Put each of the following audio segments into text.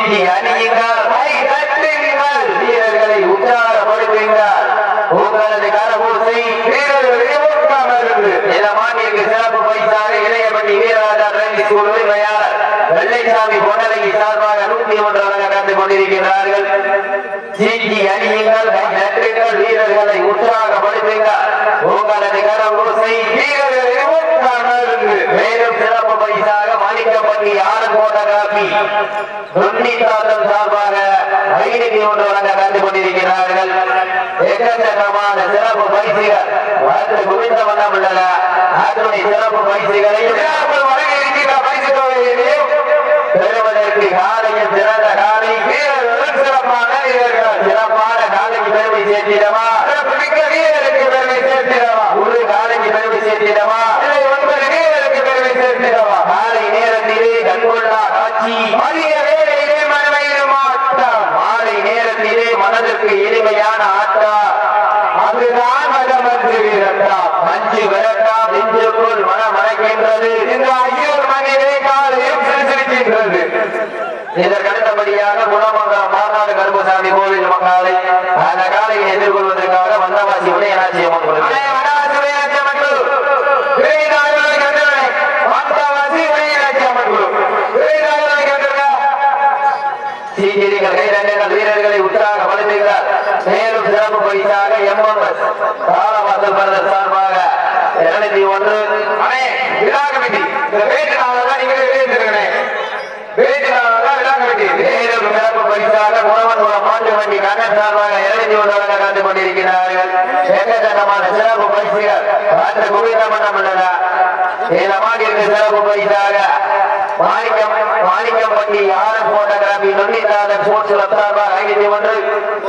செய்தி அணியுங்கள். கை தட்டுங்கள் வீரர்களை உற்சாகப்படுத்துங்கள். உங்களது கரபூசை வீரர்களை ஊற்றாமலிருந்து இளமானிற்கு சிறப்பு பரிசாக இளையபட்டி வீரராஜா ரயில் ஸ்கூல் உரிமையாளர் வெள்ளைசாமி பொன்னலகி சார்பாக நூத்தி ஒன்று வழங்க நடந்து கொண்டிருக்கிறார்கள் செய்தி அணியுங்கள். கை தட்டுங்கள். மேலும் சிறப்பு பரிசாக மாணிக்கப்பட்டி ஆறு கோட்டை சாமி துண்டித்தாதன் சார்பாக வைகை ஒன்று வழங்க கண்டு கொண்டிருக்கிறார்கள். எக்கச்சக்கமான சிறப்பு பயிற்சிகள் வாழ்த்து குவிந்த வண்ணம் உள்ளன. அதனுடைய சிறப்பு பயிற்சிகளை பெறுவதற்கு காலையில் சிறந்த காலை சிறப்பான சிறப்பான காலைக்கு பெருமை சேர்த்திடவா? ஒரு காலைக்கு பெருமை சேர்த்திடவா? ஒன்பது வீரருக்கு பெருமை சேர்த்திடவா? மதிய வேலையிலே மாலை நேரத்திலே மனதிற்கு எளிமையான ஆட்டா அதுதான் மதமஞ்சு காலையும் இதற்கடுத்தபடியாக குணமங்கலம் மாநாடு கருப்பசாமி கோவில் மக்காலை அந்த காலையை எதிர்கொள்வதற்காக வந்தவாசி விடயராட்சியம் சீக்கிரிகள் வீரர்களை உற்றாக வலுத்துகிறார் மேலும் சிறப்பு பரிசாக எம்எம்எஸ் காலவாசல் பரதர் சார்பாக இருநூத்தி ஒன்று அண்ணே விழா கமிட்டி இந்த வேட்டு நாளெல்லாம் நீங்க எழுதிருக்கணே வேட்டு நாளெல்லாம் விழா கமிட்டி மேலும் சிறப்பு பரிசாக உணவன் குளம் மாட்டு வண்டி கண்ணன் சார்பாக இருநூத்தி ஒன்று வழங்க காத்துக் கொண்டிருக்கிறார்கள். எக்கச்சக்கமான சிறப்பு பரிசுகள் அந்த குவிந்த மன்றம் உள்ளதா? இந்த மாட்டிற்கு சிறப்பு பரிசாக மாணிக்கம் மாணிக்கம்பட்டி ஆரன் போட்டோகிராபி நுண்ணித்தாளர் ஸ்போர்ட்ஸ் கிளப் சார்பாக ஐநூத்தி ஒன்று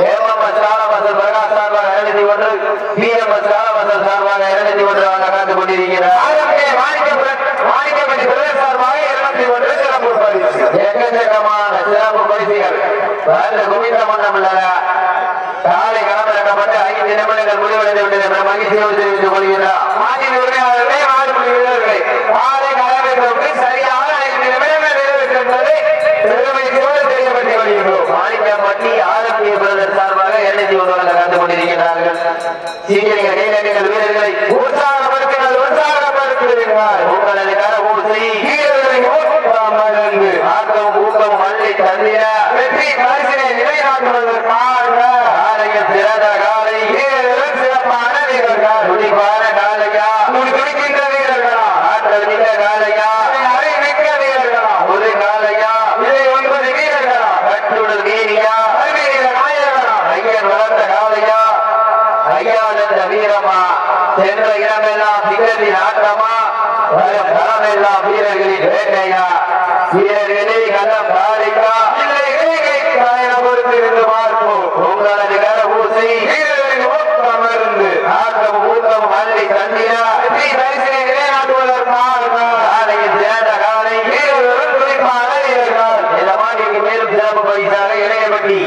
ஏஎம்எஸ் காலவாசல் பிரகாஷ் சார்பாக இருநூத்தி ஒன்று பிஎம்எஸ் காலவாசல் சார்பாக இருநூத்தி ஒன்று ஆக காத்துக் கொண்டிருக்கிறார். மாணிக்கப்பட்டி பிரதேச சார்பாக இருநூத்தி ஒன்று சிறப்பு பரிசு எக்கச்சக்கமான சிறப்பு பரிசுகள். ஐந்து நிமிடங்கள் முடிவடைந்து விட்டது மகிழ்ச்சியோடு தெரிவித்துக் கொள்கிறார் உரிமையாளர்களே வீரர்களே காலை களமிறக்கப்பட்டு சரியான ஐந்து நிமிடங்கள் நிறைவேற்றப்பட்டது பெருமையோடு தெரியப்பட்டு வருகிறோம் மாணிக்கப்பட்டி ஆரோக்கிய பிரதர் சார்பாக எண்ணெய் ஒன்று கலந்து கொண்டிருக்கிறார்கள் சீக்கிரங்கள் கைதட்டிகள் வீரர்களை உற்சாகப்படுத்துங்கள் உற்சாகப்படுத்துகிறீர்கள் உங்களது கர ஊசி வீரர்களை ஊக்கமருந்து ஆக்கம் ஊக்கம் மல்லி தந்திர வெற்றி பரிசினை நிலைநாட்டுவதற்காக காலையில் சிறந்த காலை வீரர்கள் சிறப்பான வீரர்கள் துடிப்பான காலையா துடி துடிக்கின்ற வீரர்களா ஆற்றல் மிக்க காலையா அறை மிக்க வீரர்களா ஒரு காலையா இதை ஒன்பது வீரர்களா கட்டுடல் வீரியா வீர நாயகனா ஐயன் வளர்ந்த காலையா ஐயானந்த வீரமா சென்ற இடமெல்லாம் திகழ்வின் ஆட்டமா? வரும் களமெல்லாம் வீரர்களின் வேட்டையா? வீரர்களே கலம் காலைக்கா இல்லை இலங்கைக்கா என பொறுத்திருந்து பார்ப்போம் உங்களது கர ஊசை வீரர்களின் ஊக்கமருந்து ஆக்கம் ஊக்கம் அள்ளி தந்திரா வெற்றி பரிசினை நிலைநாட்டுவதற்காக காலையில் சிறந்த காலை வீரர்களும் குறிப்பான வீரர்கள் இந்த மாநிலக்கு மேலும் சிறப்பு பரிசாக இளையபட்டி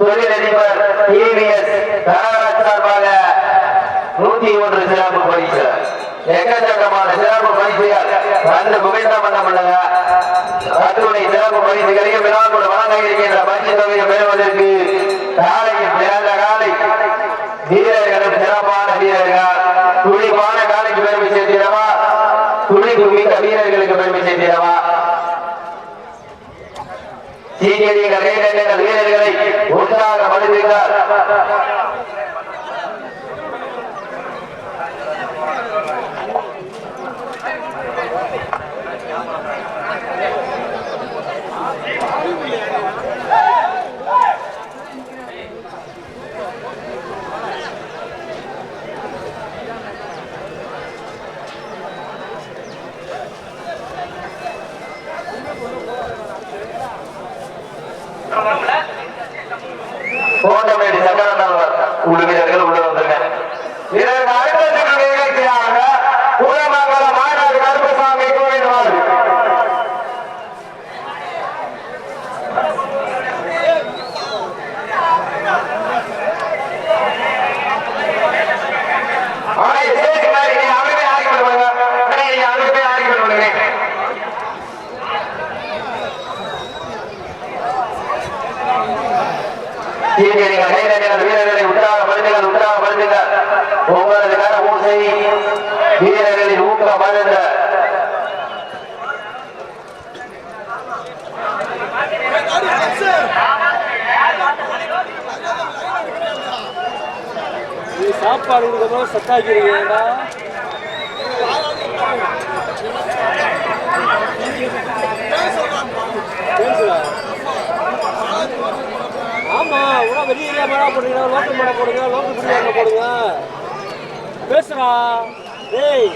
தொழிலதிபர் ஏவிஎஸ் தனராஜ் சார்பாக நூத்தி ஒன்று சிறப்பு எக்கச்சக்கமான சிறப்பு பரிசுகள். வந்து குவிந்த மன்னம் உள்ளன. அத்துணை சிறப்பு பரிசுகளையும் விழாக்குள் வழங்க இருக்கின்ற பரிசு தொகையை பெறுவதற்கு காலையில் சிறந்த காலை. வீரர்களும் சிறப்பான வீரர்கள். துணிப்பான காலைக்கு பெருமை சேர்த்திடவா? துணிப்பு மிக்க வீரர்களுக்கு பெருமை சேர்த்திடவா? சீக்கிரங்கள் வீரர்களை உற்சாகப்படுத்துகிறார் சீக்கிரங்கள் கைதட்டிகள் வீரர்களை உற்சாகப்படுத்துங்கள் உற்சாகப்படுத்துங்கள் உங்களது கர ஊசை வீரர்களின் ஊக்கம் மருந்த சாப்பாடு கொடுக்கணும் சத்தாக்கிறீங்களா பெரிய ஏரியா மேடா போடுங்க லோக்கல் மேடா போடுங்க லோக்கல் பிரியாணி போடுங்க பேசுறா டேய்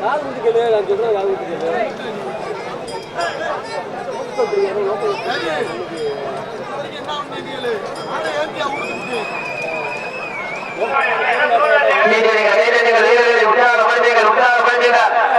காது குத்து கேளு? நான் சொல்றேன் காது குத்து கேளு? லோக்கல் பிரியாணி லோக்கல்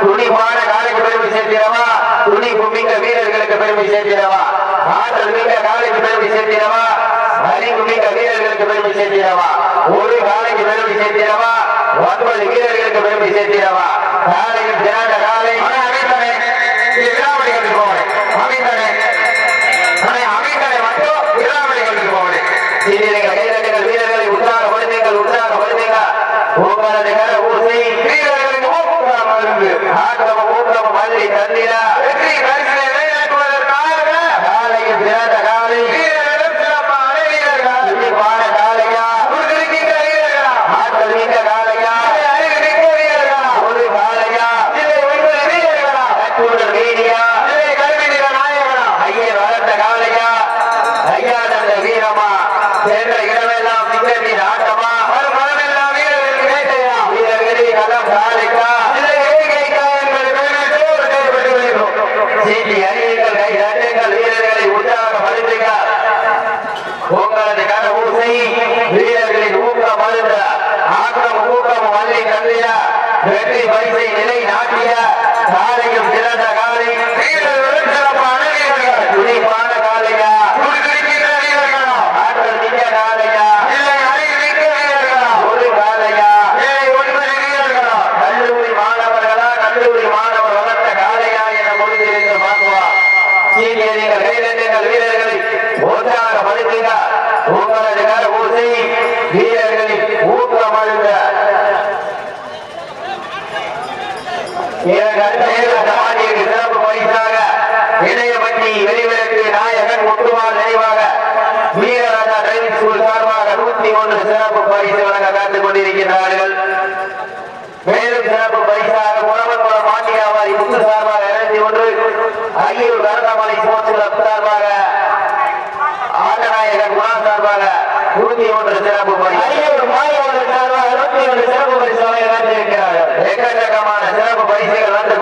துணிவான காலைக்கு பெருமை சேர்த்திடவா? துணிப்பு மிக்க வீரர்களுக்கு பெருமை சேர்த்திடவா? ஆற்றல் மிக்க காலைக்கு பெருமை சேர்த்திடவா? அறிவு மிக்க வீரர்களுக்கு பெருமை சேர்த்திடவா? ஒரு காலைக்கு பெருமை சேர்த்திடவா? ஒன்பது வீரர்களுக்கு பெருமை சேர்த்திடவா? காலையில் திராண்ட காலை. அமைந்தனை விழாவளி கொண்டு போவனே அமைந்தனை அமைந்தனை மட்டும் விழாவளி கொண்டு போவனே சீரியர்கள் கைதட்டுங்கள் வீரர்களை உற்சாக வருந்தீங்கள் உற்சாக உங்களது கர ஊசி. ಹಾಕಿ ಹಾಕದ கருடாமலை சுமத்துல சார்பாக ஆண்டநாயகன் குணா சார்பாக குருதி ஒன்று சிறப்பு பரிசு ஒரு மாய ஒன்று சார்பாக இருபத்தி ஒன்று சிறப்பு பரிசு வழங்க இருக்கிறார்கள் எக்கச்சக்கமான சிறப்பு பரிசுகள் வந்து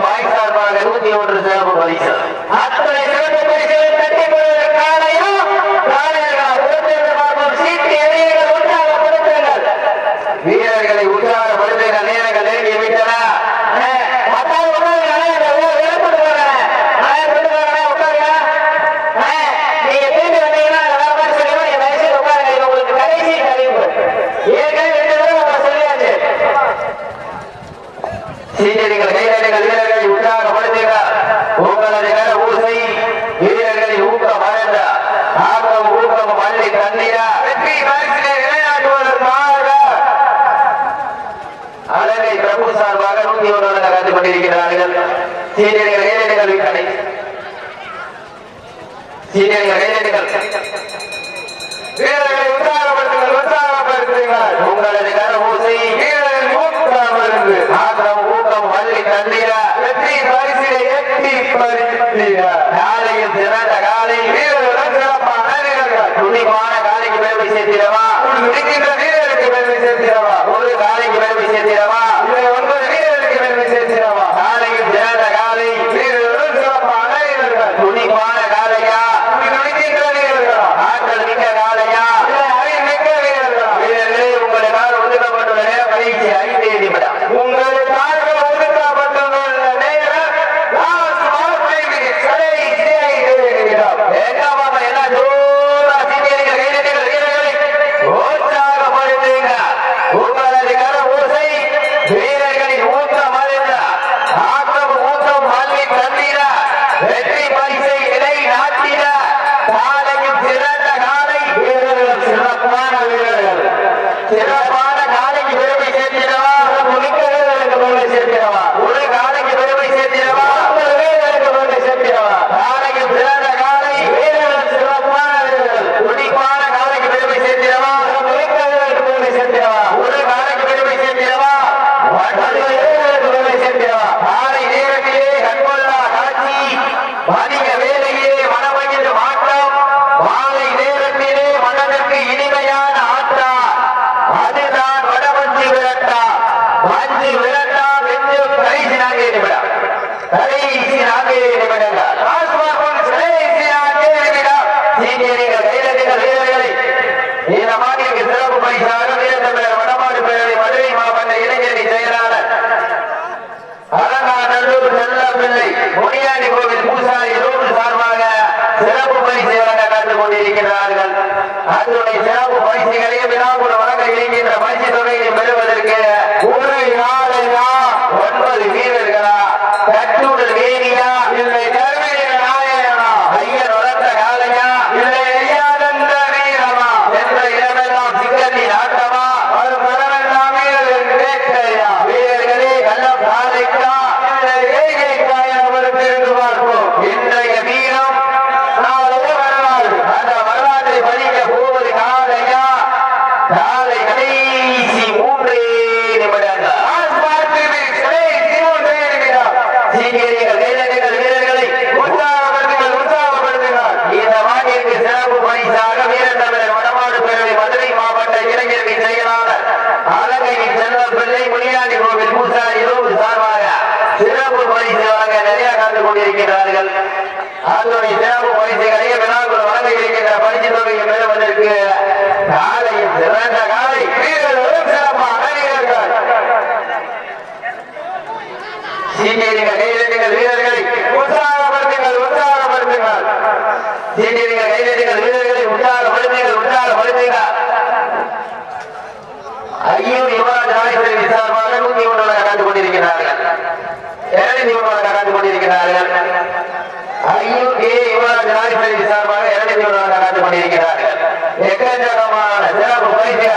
வாய் சார்பாக இருபத்தி ஒன்று பார்த்துக் கொண்டிருக்கிறார்கள் சீனியர் இளைஞர்கள் கடை சீனியர் இளைஞர்கள் வள்ளி கண்ணீர வெற்றி பரிசிலை எட்டி காலையில் சிறந்த காலை வீரர்களுடன் சிறப்பான காலைக்கு பெருமை சேர்த்திடவா துணிக்கின்ற வீரருக்கு ஒரு காலைக்கு பெருமை சேர்த்திடவா এরা மஞ்சு விரட்டா என்று கடைசி நான்கே நிமிடம். கடைசி நான்கே நிமிடங்கள். கடைசி நான்கே நிமிடம். சீனியர்கள் கைதட்டுங்கள் வீரர்களை. இந்த சிறப்பு பரிசாக வீரத்தமிழர் வடமாடு பேரவை மதுரை மாவட்ட இளைஞரணி செயலாளர் அலங்காநல்லூர் முனியாண்டி கோவில் பூசாரி ரோடு சார்பாக சிறப்பு பரிசு வழங்க காத்துக் கொண்டிருக்கிறார்கள். அதனுடைய சிறப்பு பரிசுகளையும் விழாக்குழ வழங்க இணைகின்ற பரிசு தொகையை பெறுவதற்கு ஒரு நாளையா ஒன்பது வீரர்கள் கட்டுடல் வேணியா இல்லை தர்மீர நாயகனா ஐயர் வளர்த்த காலையா இல்லை ஐயானந்த வீரமா என்ற இடமெல்லாம் சிக்கலின் ஆட்டமா ஒரு பரவெல்லாம் வீரர்கள் கேட்கையா வீரர்களே நல்ல காலைக்கா இல்லை ஏகைக்கா என்பதற்கு என்று பார்ப்போம் இன்றைய வீரம் நாளைய வரலாறு அந்த வரலாற்றை படிக்க போவது காலையா காலை கடைசி மூன்றே நிமிடங்கள் ஆஸ்பாத்திரி கடைசி மூன்றே நிமிடம் சீக்கிரங்கள் கைதட்டுங்கள் வீரர்களை உற்சாகப்படுத்துங்கள் உற்சாகப்படுத்துங்கள் இந்த மாநிலத்திற்கு சிறப்பு பரிசாக வீரத்தமிழர் வடமாடு பேரவை மதுரை மாவட்ட இளைஞரணி செயலாளர் அலங்கையின் செல்வம் பிள்ளை முனியாண்டி கோவில் பூசாரி இரவு சார்பாக சிறப்பு பரிசு வழங்க நிறைய காத்து கொண்டிருக்கிறார்கள் அதனுடைய சிறப்பு பரிசுகளை விழாக்குள் வழங்க இருக்கின்ற பரிசு தொகையை வந்திருக்கு. காலை சிறந்த காலை. வீரர்களும் சிறப்பாக வீரர்கள். சீனியர்கள் கைதட்டுங்கள் வீரர்களை உற்சாகப்படுத்துங்கள் உற்சாகப்படுத்துங்கள். சீனியர்கள் கைதட்டுங்கள் வீரர்களை உற்சாகப்படுத்துங்கள் உற்சாகப்படுத்துங்கள். ஐயோ யுவராஜ் ராஜேஸ்வரி சார்பாக நூத்தி ஒன்று நடந்து கொண்டிருக்கிறார்கள் இரண்டு நிறுவனம் கலந்து கொண்டிருக்கிறார்கள் ஐயும் கே இவரது ஜனாதிபதி சார்பாக இரண்டு நிறுவனம் கலந்து கொண்டிருக்கிறார்கள் எக்கச்சக்கமான சிறப்பு பரிசு